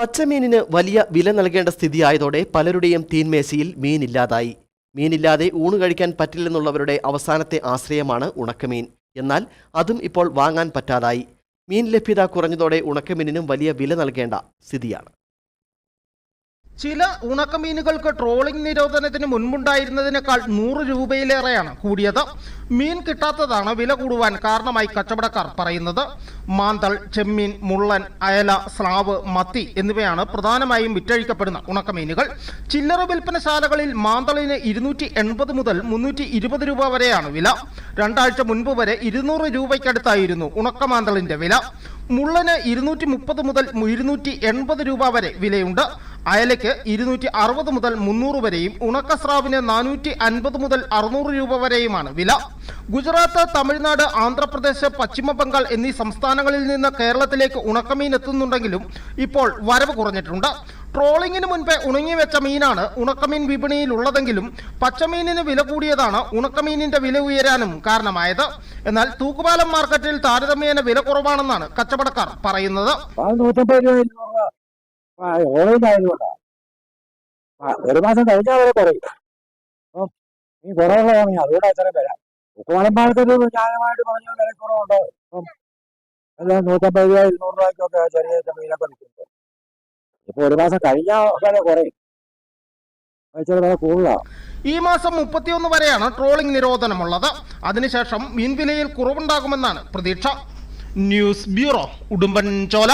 പച്ചമീനിന് വലിയ വില നൽകേണ്ട സ്ഥിതിയായതോടെ പലരുടെയും തീൻമേശയിൽ മീനില്ലാതായി. മീനില്ലാതെ ഊണ് കഴിക്കാൻ പറ്റില്ലെന്നുള്ളവരുടെ അവസാനത്തെ ആശ്രയമാണ് ഉണക്കമീൻ. എന്നാൽ അതും ഇപ്പോൾ വാങ്ങാൻ പറ്റാതായി. മീൻ ലഭ്യത കുറഞ്ഞതോടെ ഉണക്കമീനിനും വലിയ വില നൽകേണ്ട സ്ഥിതിയാണ്. ചില ഉണക്കമീനുകൾക്ക് ട്രോളിംഗ് നിരോധനത്തിന് മുൻപുണ്ടായിരുന്നതിനേക്കാൾ നൂറ് രൂപയിലേറെയാണ് കൂടിയത്. മീൻ കിട്ടാത്തതാണ് വില കൂടുവാൻ കാരണമായി കച്ചവടക്കാർ പറയുന്നത്. മാന്തൾ ചെമ്മീൻ മുള്ളൻ അയല സ്രാവ് മത്തി എന്നിവയാണ് പ്രധാനമായും വിറ്റഴിക്കപ്പെടുന്ന ഉണക്കമീനുകൾ. ചില്ലറ വിൽപ്പനശാലകളിൽ മാന്തളിന് ഇരുന്നൂറ്റി എൺപത് മുതൽ മുന്നൂറ്റി ഇരുപത് രൂപ വരെയാണ് വില. രണ്ടാഴ്ച മുൻപ് വരെ ഇരുന്നൂറ് രൂപയ്ക്കടുത്തായിരുന്നു ഉണക്കമാന്തളിന്റെ വില. മുള്ളന് ഇരുന്നൂറ്റി മുപ്പത് മുതൽ ഇരുന്നൂറ്റി എൺപത് രൂപ വരെ വിലയുണ്ട്. അയലയ്ക്ക് ഇരുന്നൂറ്റി അറുപത് മുതൽ മുന്നൂറ് വരെയും ഉണക്കസ്രാവിന് നാനൂറ്റി അൻപത് മുതൽ അറുന്നൂറ് രൂപ വരെയുമാണ് വില. ഗുജറാത്ത് തമിഴ്നാട് ആന്ധ്രാപ്രദേശ് പശ്ചിമ ബംഗാൾ എന്നീ സംസ്ഥാനങ്ങളിൽ നിന്ന് കേരളത്തിലേക്ക് ഉണക്കമീൻ എത്തുന്നുണ്ടെങ്കിലും ഇപ്പോൾ വരവ് കുറഞ്ഞിട്ടുണ്ട്. ട്രോളിങ്ങിന് മുൻപേ ഉണങ്ങി വെച്ച മീനാണ് ഉണക്കമീൻ വിപണിയിൽ ഉള്ളതെങ്കിലും പച്ചമീനിന് വില കൂടിയതാണ് ഉണക്കമീനിന്റെ വില ഉയരാനും കാരണമായത്. എന്നാൽ തൂക്കുപാലം മാർക്കറ്റിൽ താരതമ്യേന വില കുറവാണെന്നാണ് കച്ചവടക്കാർ പറയുന്നത്. ഓൺലൈൻ ആയതുകൊണ്ടാണ് ഒരു മാസം കഴിഞ്ഞാൽ വരെ കുറയും അപ്പം ഈ കുറവുള്ളതാണെങ്കിൽ അതുകൊണ്ട് അത്രയും വരാം ഉക്കുമലം മാർക്കറ്റ് ന്യായമായിട്ട് പറഞ്ഞ കുറവുണ്ടോ. ഇപ്പം എല്ലാം നൂറ്റമ്പത് രൂപ ഇരുന്നൂറ് രൂപയ്ക്കൊക്കെ ചെറിയ മീനൊക്കെ വിൽക്കുന്നുണ്ട്. ഇപ്പൊ ഒരു മാസം കഴിഞ്ഞാൽ വില കുറയും. വില ഈ മാസം മുപ്പത്തിയൊന്ന് വരെയാണ് ട്രോളിംഗ് നിരോധനമുള്ളത്. അതിനുശേഷം മീൻവിലയിൽ കുറവുണ്ടാകുമെന്നാണ് പ്രതീക്ഷ. News bureau Udumbanchola.